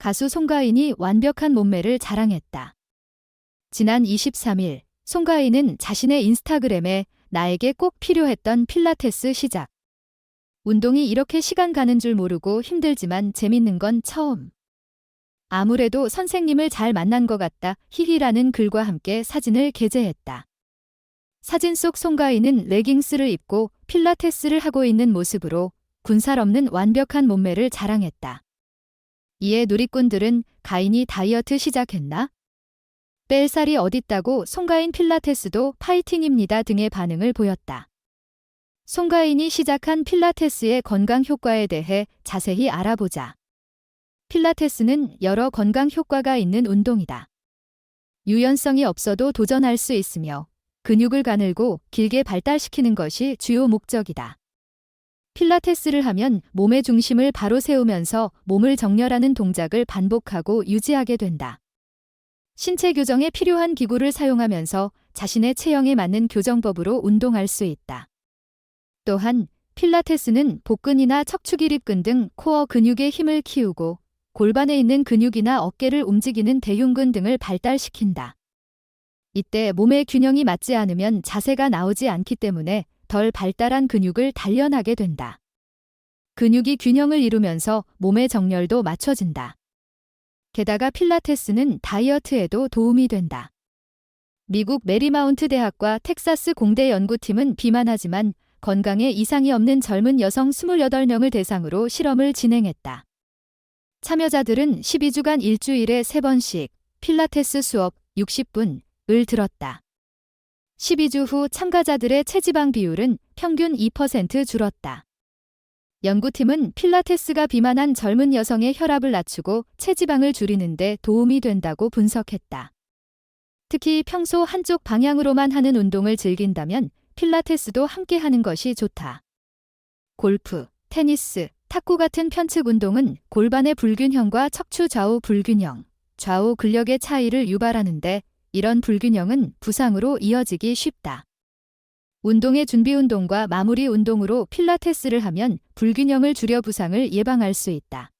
가수 송가인이 완벽한 몸매를 자랑했다. 지난 23일 송가인은 자신의 인스타그램에 나에게 꼭 필요했던 필라테스 시작. 운동이 이렇게 시간 가는 줄 모르고 힘들지만 재밌는 건 처음. 아무래도 선생님을 잘 만난 것 같다. 히히라는 글과 함께 사진을 게재했다. 사진 속 송가인은 레깅스를 입고 필라테스를 하고 있는 모습으로 군살 없는 완벽한 몸매를 자랑했다. 이에 누리꾼들은 가인이 다이어트 시작했나? 뺄 살이 어딨다고 송가인 필라테스도 파이팅입니다 등의 반응을 보였다. 송가인이 시작한 필라테스의 건강 효과에 대해 자세히 알아보자. 필라테스는 여러 건강 효과가 있는 운동이다. 유연성이 없어도 도전할 수 있으며 근육을 가늘고 길게 발달시키는 것이 주요 목적이다. 필라테스를 하면 몸의 중심을 바로 세우면서 몸을 정렬하는 동작을 반복하고 유지하게 된다. 신체 교정에 필요한 기구를 사용하면서 자신의 체형에 맞는 교정법으로 운동할 수 있다. 또한 필라테스는 복근이나 척추기립근 등 코어 근육의 힘을 키우고 골반에 있는 근육이나 어깨를 움직이는 대흉근 등을 발달시킨다. 이때 몸의 균형이 맞지 않으면 자세가 나오지 않기 때문에 덜 발달한 근육을 단련하게 된다. 근육이 균형을 이루면서 몸의 정렬도 맞춰진다. 게다가 필라테스는 다이어트에도 도움이 된다. 미국 메리마운트 대학과 텍사스 공대 연구팀은 비만하지만 건강에 이상이 없는 젊은 여성 28명을 대상으로 실험을 진행했다. 참여자들은 12주간 일주일에 3번씩 필라테스 수업 60분을 들었다. 12주 후 참가자들의 체지방 비율은 평균 2% 줄었다. 연구팀은 필라테스가 비만한 젊은 여성의 혈압을 낮추고 체지방을 줄이는데 도움이 된다고 분석했다. 특히 평소 한쪽 방향으로만 하는 운동을 즐긴다면 필라테스도 함께 하는 것이 좋다. 골프, 테니스, 탁구 같은 편측 운동은 골반의 불균형과 척추 좌우 불균형, 좌우 근력의 차이를 유발하는데 이런 불균형은 부상으로 이어지기 쉽다. 운동의 준비 운동과 마무리 운동으로 필라테스를 하면 불균형을 줄여 부상을 예방할 수 있다.